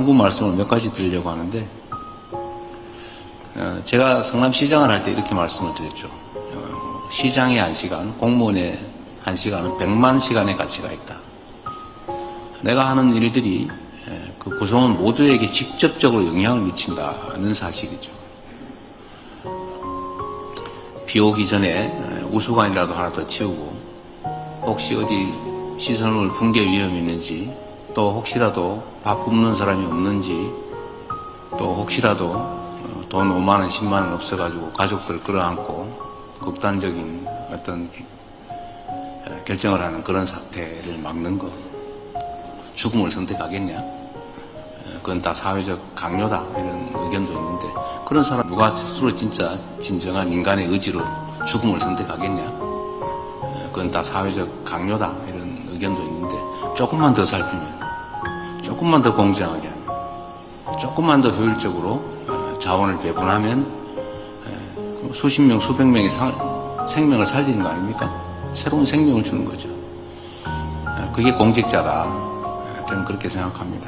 당부 말씀을 몇 가지 드리려고 하는데 어, 제가 성남시장을 할 때 이렇게 말씀을 드렸죠. 어, 시장의 한 시간, 공무원의 한 시간은 100만 시간의 가치가 있다. 내가 하는 일들이 에, 그 구성원 모두에게 직접적으로 영향을 미친다는 사실이죠. 비 오기 전에 에, 우수관이라도 하나 더 치우고 혹시 어디 시설물 붕괴 위험이 있는지 또 혹시라도 밥 굶는 사람이 없는지 또 혹시라도 어, 돈 5만 원, 10만 원 없어가지고 가족들 끌어안고 극단적인 어떤 에, 결정을 하는 그런 사태를 막는 거 죽음을 선택하겠냐? 에, 그건 다 사회적 강요다 이런 의견도 있는데 그런 사람 누가 스스로 진짜 진정한 인간의 의지로 죽음을 선택하겠냐? 에, 그건 다 사회적 강요다 이런 의견도 있는데 조금만 더 살피면 조금만 더 공정하게 조금만 더 효율적으로 어, 자원을 배분하면 에, 수십 명 수백 명의 사- 생명을 살리는 거 아닙니까? 새로운 생명을 주는 거죠. 에, 그게 공직자다. 에, 저는 그렇게 생각합니다.